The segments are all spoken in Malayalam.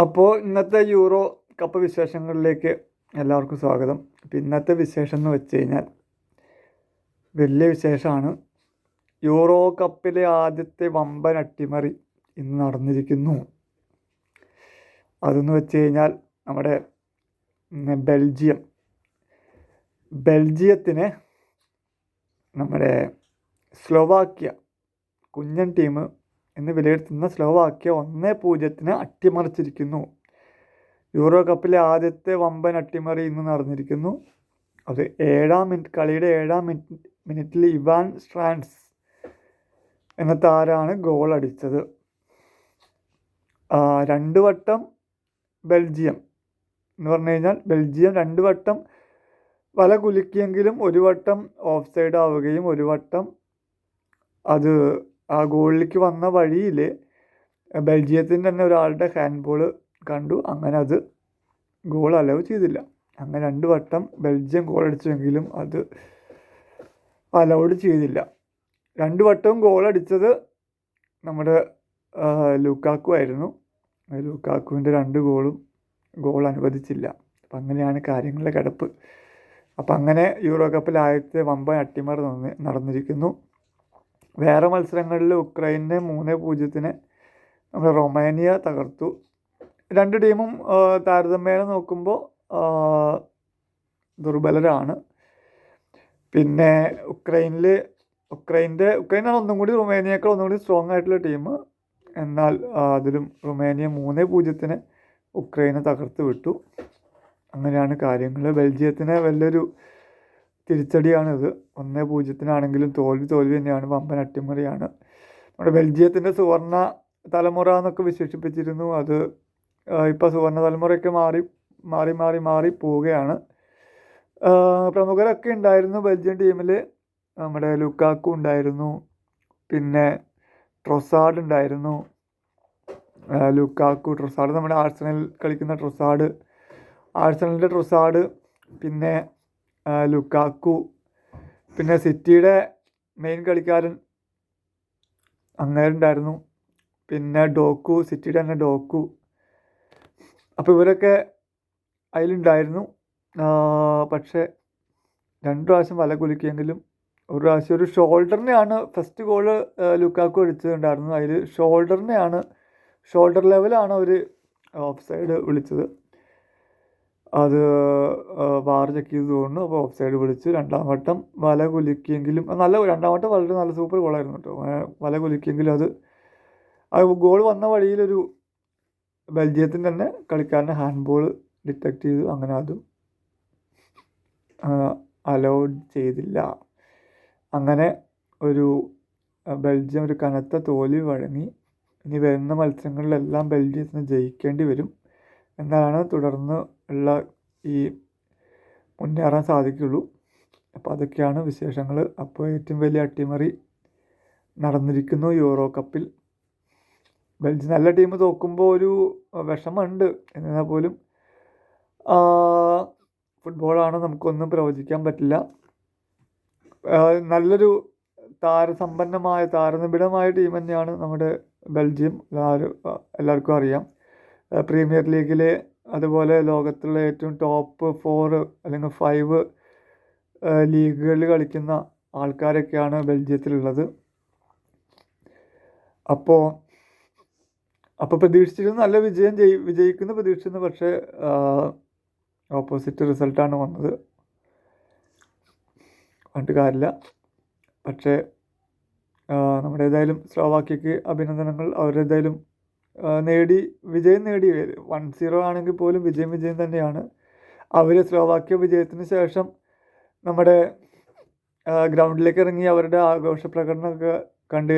അപ്പോൾ ഇന്നത്തെ യൂറോ കപ്പ് വിശേഷങ്ങളിലേക്ക് എല്ലാവർക്കും സ്വാഗതം. അപ്പോൾ ഇന്നത്തെ വിശേഷം എന്ന് വെച്ച് കഴിഞ്ഞാൽ വലിയ വിശേഷമാണ്. യൂറോ കപ്പിലെ ആദ്യത്തെ വമ്പൻ അട്ടിമറി ഇന്ന് നടന്നിരിക്കുന്നു. അതെന്ന് വെച്ച് കഴിഞ്ഞാൽ നമ്മുടെ ബെൽജിയം. ബെൽജിയത്തിന് നമ്മുടെ സ്ലോവാക്യ കുഞ്ഞൻ ടീം എന്ന് വിലയിരുത്തുന്ന സ്ലോവാക്യ ഒന്ന് പൂജ്യത്തിന് അട്ടിമറിച്ചിരിക്കുന്നു. യൂറോ കപ്പിലെ ആദ്യത്തെ വമ്പൻ അട്ടിമറി ഇന്ന് നടന്നിരിക്കുന്നു. അത് ഏഴാം മിനിറ്റ് കളിയുടെ ഏഴാം മിനിറ്റ് മിനിറ്റിൽ ഇവാൻ സ്ട്രാൻസ് എന്ന താരാണ് ഗോൾ അടിച്ചത്. രണ്ട് വട്ടം ബെൽജിയം എന്ന് പറഞ്ഞു കഴിഞ്ഞാൽ ബെൽജിയം രണ്ട് വട്ടം വല കുലുക്കിയെങ്കിലും ഒരു വട്ടം ഓഫ് സൈഡ് ആവുകയും ഒരു വട്ടം അത് ആ ഗോളിലേക്ക് വന്ന വഴിയിൽ ബെൽജിയത്തിന്റെ തന്നെ ഒരാളുടെ ഹാൻഡ് ബോൾ കണ്ടു. അങ്ങനെ അത് ഗോൾ അലവ് ചെയ്തില്ല. അങ്ങനെ രണ്ട് വട്ടം ബെൽജിയം ഗോൾ അടിച്ചെങ്കിലും അത് അലൗഡ് ചെയ്തില്ല. രണ്ട് വട്ടവും ഗോൾ അടിച്ചത് നമ്മുടെ ലുക്കാക്കു ആയിരുന്നു. ലൂക്കാക്കുവിന്റെ രണ്ട് ഗോളും ഗോൾ അനുവദിച്ചില്ല. അപ്പം അങ്ങനെയാണ് കാര്യങ്ങളുടെ കിടപ്പ്. അപ്പം അങ്ങനെ യൂറോ കപ്പിൽ ആദ്യത്തെ വമ്പൻ അട്ടിമറി നടന്നിരിക്കുന്നു. വേറെ മത്സരങ്ങളിൽ ഉക്രൈനെ മൂന്ന് പൂജ്യത്തിന് നമ്മുടെ റൊമാനിയ തകർത്തു. രണ്ട് ടീമും താരതമ്യേന നോക്കുമ്പോൾ ദുർബലരാണ്. പിന്നെ ഉക്രൈനിൽ ഉക്രൈന്റെ ഉക്രൈനാണ് ഒന്നും കൂടി റുമേനിയേക്കാൾ ഒന്നും കൂടി സ്ട്രോങ് ആയിട്ടുള്ള ടീം. എന്നാൽ അതിലും റുമേനിയ മൂന്ന് പൂജ്യത്തിന് ഉക്രൈനെ തകർത്ത് വിട്ടു. അങ്ങനെയാണ് കാര്യങ്ങൾ ബെൽജിയത്തിന് വലിയൊരു തിരിച്ചടിയാണിത്. ഒന്ന് പൂജ്യത്തിനാണെങ്കിലും തോൽവി തോൽവി തന്നെയാണ്. വമ്പൻ അട്ടിമറിയാണ്. നമ്മുടെ ബെൽജിയത്തിന്റെ സുവർണ തലമുറ എന്നൊക്കെ വിശേഷിപ്പിച്ചിരുന്നു. അത് ഇപ്പോൾ സുവർണ തലമുറയൊക്കെ മാറി മാറി മാറി മാറി പോവുകയാണ്. പ്രമുഖരൊക്കെ ഉണ്ടായിരുന്നു ബെൽജിയം ടീമിൽ. നമ്മുടെ ലുക്കാക്കു ഉണ്ടായിരുന്നു. പിന്നെ ട്രൊസാഡ് ഉണ്ടായിരുന്നു. Lukaku Trossard. നമ്മുടെ ആഴ്സണൽ കളിക്കുന്ന ട്രൊസാഡ്. ആഴ്സണലിന്റെ ട്രൊസാഡ്. പിന്നെ ലുക്കാക്കു. പിന്നെ സിറ്റിയുടെ മെയിൻ കളിക്കാരൻ അങ്ങേരുണ്ടായിരുന്നു. പിന്നെ ഡോക്കു സിറ്റിയുടെ തന്നെ ഡോക്കു. അപ്പോൾ ഇവരൊക്കെ അതിലുണ്ടായിരുന്നു. പക്ഷേ രണ്ട് പ്രാവശ്യം വല കുലുക്കിയെങ്കിലും ഒരു പ്രാവശ്യം ഒരു ഷോൾഡറിനെയാണ് ഫസ്റ്റ് ഗോൾ ലുക്കാക്കു അടിച്ചിട്ടുണ്ടായിരുന്നു അതിൽ ഷോൾഡറിനെയാണ് ഷോൾഡർ ലെവലാണ് അവർ ഓഫ് സൈഡ് വിളിച്ചത്. അത് വാർ ചെയ്ത് തോന്നുന്നു അപ്പോൾ ഓഫ് സൈഡ് വിളിച്ച് രണ്ടാം വട്ടം വല കുലുക്കിയെങ്കിലും നല്ല രണ്ടാം വട്ടം വളരെ നല്ല സൂപ്പർ ഗോളായിരുന്നു കേട്ടോ വല കുലുക്കിയെങ്കിലും അത് ആ ഗോൾ വന്ന വഴിയിലൊരു ബെൽജിയത്തിന്റെ തന്നെ കളിക്കാരന്റെ ഹാൻഡ് ബോൾ ഡിറ്റക്ട് ചെയ്തു. അങ്ങനെ അതും അലൗഡ് ചെയ്തില്ല. അങ്ങനെ ഒരു ബെൽജിയം ഒരു കനത്ത തോൽവി വഴങ്ങി. ഇനി വരുന്ന മത്സരങ്ങളിലെല്ലാം ബെൽജിയത്തിന് ജയിക്കേണ്ടി വരും. എന്നാണ് തുടർന്ന് ഉള്ള ഈ മുന്നേറാൻ സാധിക്കുകയുള്ളൂ. അപ്പോൾ അതൊക്കെയാണ് വിശേഷങ്ങൾ. അപ്പോൾ ഏറ്റവും വലിയ അട്ടിമറി നടന്നിരിക്കുന്നു യൂറോ കപ്പിൽ. ബെൽജിയം നല്ല ടീം തോക്കുമ്പോൾ ഒരു വിഷമമുണ്ട്. എന്നാൽ പോലും ഫുട്ബോളാണ് നമുക്കൊന്നും പ്രവചിക്കാൻ പറ്റില്ല. നല്ലൊരു താരസമ്പന്നമായ താരനിബിഡമായ ടീം തന്നെയാണ് നമ്മുടെ ബെൽജിയം. എല്ലാവരും എല്ലാവർക്കും അറിയാം. പ്രീമിയർ ലീഗിലെ അതുപോലെ ലോകത്തുള്ള ഏറ്റവും ടോപ്പ് ഫോർ അല്ലെങ്കിൽ ഫൈവ് ലീഗുകളിൽ കളിക്കുന്ന ആൾക്കാരൊക്കെയാണ് ബെൽജിയത്തിലുള്ളത്. അപ്പോൾ അപ്പോൾ പ്രതീക്ഷിച്ചിരുന്നു നല്ല വിജയം ജയി വിജയിക്കുന്ന പ്രതീക്ഷിച്ചിരുന്നു. പക്ഷേ ഓപ്പോസിറ്റ് റിസൾട്ടാണ് വന്നത്. പറഞ്ഞിട്ട് കാര്യമില്ല. പക്ഷേ ആ, നമ്മുടെ ഏതായാലും സ്ലോവാക്യക്ക് അഭിനന്ദനങ്ങൾ. അവരേതായാലും നേടി വിജയം നേടി. വൺ സീറോ ആണെങ്കിൽ പോലും വിജയം വിജയം തന്നെയാണ്. അവർ സ്ലോവാക്യ വിജയത്തിന് ശേഷം നമ്മുടെ ഗ്രൗണ്ടിലേക്ക് ഇറങ്ങി അവരുടെ ആഘോഷ പ്രകടനമൊക്കെ കണ്ട്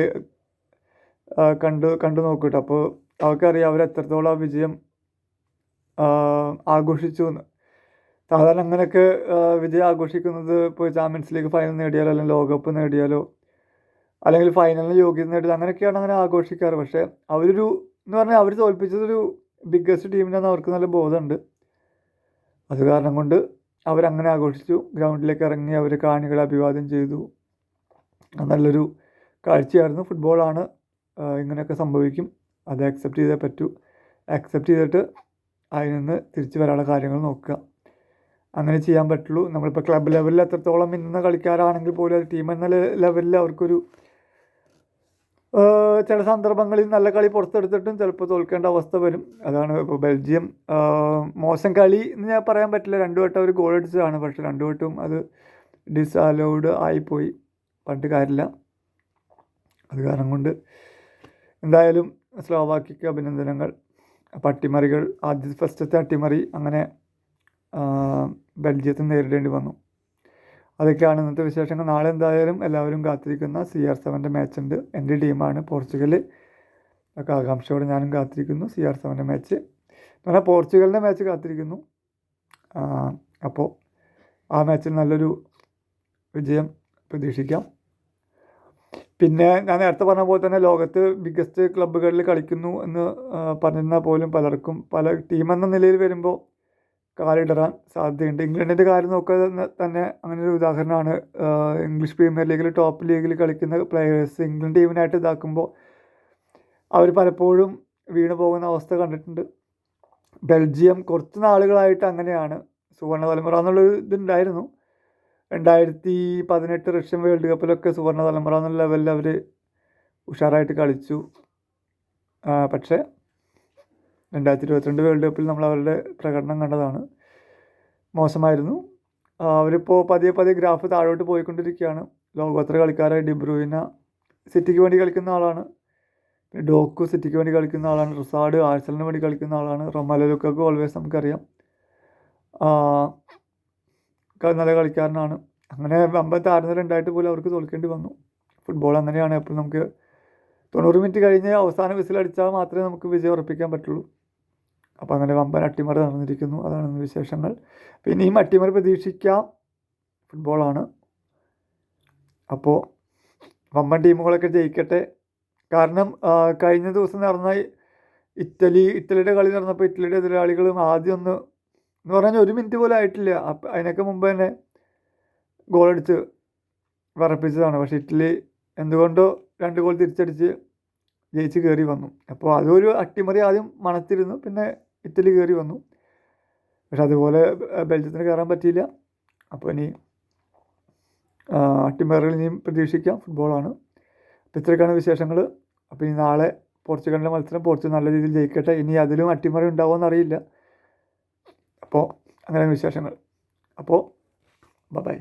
കണ്ടു കണ്ട് നോക്കിയിട്ട് അപ്പോൾ അവർക്കറിയാം അവർ എത്രത്തോളം ആ വിജയം ആഘോഷിച്ചു എന്ന്. സാധാരണ അങ്ങനെയൊക്കെ വിജയം ആഘോഷിക്കുന്നത് ഇപ്പോൾ ചാമ്പ്യൻസ് ലീഗ് ഫൈനൽ നേടിയാലോ അല്ലെങ്കിൽ ലോകകപ്പ് നേടിയാലോ അല്ലെങ്കിൽ ഫൈനലിന് യോഗ്യത നേടിയത് അങ്ങനെയൊക്കെയാണ് അങ്ങനെ ആഘോഷിക്കാറ്. പക്ഷേ അവരൊരു എന്ന് പറഞ്ഞാൽ അവർ തോൽപ്പിച്ചതൊരു ബിഗ്ഗസ്റ്റ് ടീമിനാന്ന് അവർക്ക് നല്ല ബോധമുണ്ട്. അത് കാരണം കൊണ്ട് അവരങ്ങനെ ആഘോഷിച്ചു. ഗ്രൗണ്ടിലേക്ക് ഇറങ്ങി അവർ കാണികളെ അഭിവാദ്യം ചെയ്തു. നല്ലൊരു കാഴ്ചയായിരുന്നു. ഫുട്ബോളാണ് ഇങ്ങനെയൊക്കെ സംഭവിക്കും. അത് അക്സെപ്റ്റ് ചെയ്തേ പറ്റൂ. അക്സെപ്റ്റ് ചെയ്തിട്ട് അതിൽ നിന്ന് തിരിച്ച് വരാനുള്ള കാര്യങ്ങൾ നോക്കുക. അങ്ങനെ ചെയ്യാൻ പറ്റുള്ളൂ. നമ്മളിപ്പോൾ ക്ലബ് ലെവലിൽ എത്രത്തോളം മിന്നുന്ന കളിക്കാരാണെങ്കിൽ പോലും ടീം എന്ന ലെവലിൽ അവർക്കൊരു ചില സന്ദർഭങ്ങളിൽ നല്ല കളി പുറത്തെടുത്തിട്ടും ചിലപ്പോൾ തോൽക്കേണ്ട അവസ്ഥ വരും. അതാണ് ഇപ്പോൾ ബെൽജിയം. മോശം കളി എന്ന് ഞാൻ പറയാൻ പറ്റില്ല. രണ്ടു വട്ടം അവർ ഗോൾ അടിച്ചതാണ്. പക്ഷേ രണ്ടു വട്ടവും അത് ഡിസലോഡ് ആയിപ്പോയി. പറഞ്ഞിട്ട് കാര്യമില്ല. അത് കാരണം കൊണ്ട് എന്തായാലും സ്ലോവാക്കിക്ക് അഭിനന്ദനങ്ങൾ. പട്ടിമറികൾ ആദ്യ ഫസ്റ്റത്തെ അട്ടിമറി അങ്ങനെ ബെൽജിയത്തെ നേരിടേണ്ടി വന്നു. അതൊക്കെയാണ് ഇന്നത്തെ വിശേഷങ്ങൾ. നാളെ എന്തായാലും എല്ലാവരും കാത്തിരിക്കുന്ന സി ആർ സെവന്റെ മാച്ച് ഉണ്ട്. എന്റെ ടീമാണ് പോർച്ചുഗൽ ഒക്കെ ആകാംക്ഷയോടെ ഞാനും കാത്തിരിക്കുന്നു സി ആർ സെവന്റെ മാച്ച് എന്ന് പറഞ്ഞാൽ പോർച്ചുഗലിന്റെ മാച്ച് കാത്തിരിക്കുന്നു. അപ്പോൾ ആ മാച്ചിൽ നല്ലൊരു വിജയം പ്രതീക്ഷിക്കാം. പിന്നെ ഞാൻ നേരത്തെ പറഞ്ഞ പോലെ തന്നെ ലോകത്ത് ബിഗ്ഗസ്റ്റ് ക്ലബ്ബുകളിൽ കളിക്കുന്നു എന്ന് പറഞ്ഞിരുന്നാൽ പോലും പലർക്കും പല ടീം എന്ന നിലയിൽ വരുമ്പോൾ കാലിടറാൻ സാധ്യതയുണ്ട്. ഇംഗ്ലണ്ടിന്റെ കാര്യം നോക്കുക തന്നെ അങ്ങനെ ഒരു ഉദാഹരണമാണ് ഇംഗ്ലീഷ് പ്രീമിയർ ലീഗിൽ ടോപ്പ് ലീഗിൽ കളിക്കുന്ന പ്ലെയേഴ്സ് ഇംഗ്ലണ്ട് ടീമിനായിട്ട് ഇതാക്കുമ്പോൾ അവർ പലപ്പോഴും വീണു പോകുന്ന അവസ്ഥ കണ്ടിട്ടുണ്ട്. ബെൽജിയം കുറച്ച് നാളുകളായിട്ട് അങ്ങനെയാണ് സുവർണ തലമുറ എന്നുള്ളൊരു ഇതുണ്ടായിരുന്നു. രണ്ടായിരത്തി പതിനെട്ട് റഷ്യൻ വേൾഡ് കപ്പിലൊക്കെ സുവർണ തലമുറ എന്നുള്ള ലെവലിൽ അവർ ഉഷാറായിട്ട് കളിച്ചു. പക്ഷേ രണ്ടായിരത്തി ഇരുപത്തിരണ്ട് വേൾഡ് കപ്പിൽ നമ്മൾ അവരുടെ പ്രകടനം കണ്ടതാണ്. മോശമായിരുന്നു. അവരിപ്പോൾ പതിയെ പതിയെ ഗ്രാഫ് താഴോട്ട് പോയിക്കൊണ്ടിരിക്കുകയാണ്. ലോകോത്തര കളിക്കാരായ ഡിബ്രൂയിന സിറ്റിക്ക് വേണ്ടി കളിക്കുന്ന ആളാണ്. പിന്നെ ഡോക്കു സിറ്റിക്ക് വേണ്ടി കളിക്കുന്ന ആളാണ്. റിസാർഡ് ആഴ്സലിന് വേണ്ടി കളിക്കുന്ന ആളാണ്. റൊമാലോ ലുക്കാക്കു ഓൾവേസ് നമുക്കറിയാം. നല്ല കളിക്കാരനാണ്. അങ്ങനെ വമ്പൻ താരനിര ഉണ്ടായിട്ട് പോലും അവർക്ക് തോൽക്കേണ്ടി വന്നു. ഫുട്ബോൾ അങ്ങനെയാണ്. അപ്പോൾ നമുക്ക് തൊണ്ണൂറ് മിനിറ്റ് കഴിഞ്ഞ് അവസാന വിസിലടിച്ചാൽ മാത്രമേ നമുക്ക് വിജയം ഉറപ്പിക്കാൻ പറ്റുള്ളൂ. അപ്പോൾ അങ്ങനെ വമ്പൻ അട്ടിമറി നടന്നിരിക്കുന്നു. അതാണ് ഇന്ന് വിശേഷങ്ങൾ. പിന്നെ ഈ അട്ടിമറി പ്രതീക്ഷിക്കാം. ഫുട്ബോളാണ് അപ്പോൾ വമ്പൻ ടീമുകളൊക്കെ ജയിക്കട്ടെ. കാരണം കഴിഞ്ഞ ദിവസം നടന്ന ഇറ്റലി ഇറ്റലിയുടെ കളി നടന്നപ്പോൾ ഇറ്റലിയുടെ എതിരാളികളും ആദ്യം ഒന്ന് എന്ന് പറഞ്ഞാൽ ഒരു മിനിറ്റ് പോലും ആയിട്ടില്ല. അപ്പം അതിനൊക്കെ മുമ്പ് തന്നെ ഗോളടിച്ച് വിറപ്പിച്ചതാണ്. പക്ഷേ ഇറ്റലി എന്തുകൊണ്ടോ രണ്ട് ഗോൾ തിരിച്ചടിച്ച് ജയിച്ച് കയറി വന്നു. അപ്പോൾ അതൊരു അട്ടിമറി ആദ്യം മണത്തിരുന്നു. പിന്നെ ഇറ്റലി കയറി വന്നു. പക്ഷെ അതുപോലെ ബെൽജിയത്തിന് കയറാൻ പറ്റിയില്ല. അപ്പോൾ ഇനി അട്ടിമേറുകൾ ഇനിയും പ്രതീക്ഷിക്കാം. ഫുട്ബോളാണ് അപ്പോൾ ഇത്രയൊക്കെയാണ് വിശേഷങ്ങൾ അപ്പോൾ ഇനി നാളെ പോർച്ചുഗലിന്റെ മത്സരം പോർച്ചുഗൽ നല്ല രീതിയിൽ ജയിക്കട്ടെ. ഇനി അതിലും അട്ടിമറി ഉണ്ടാവുമെന്ന് അറിയില്ല അപ്പോൾ അങ്ങനെ വിശേഷങ്ങൾ. അപ്പോൾ ബൈ.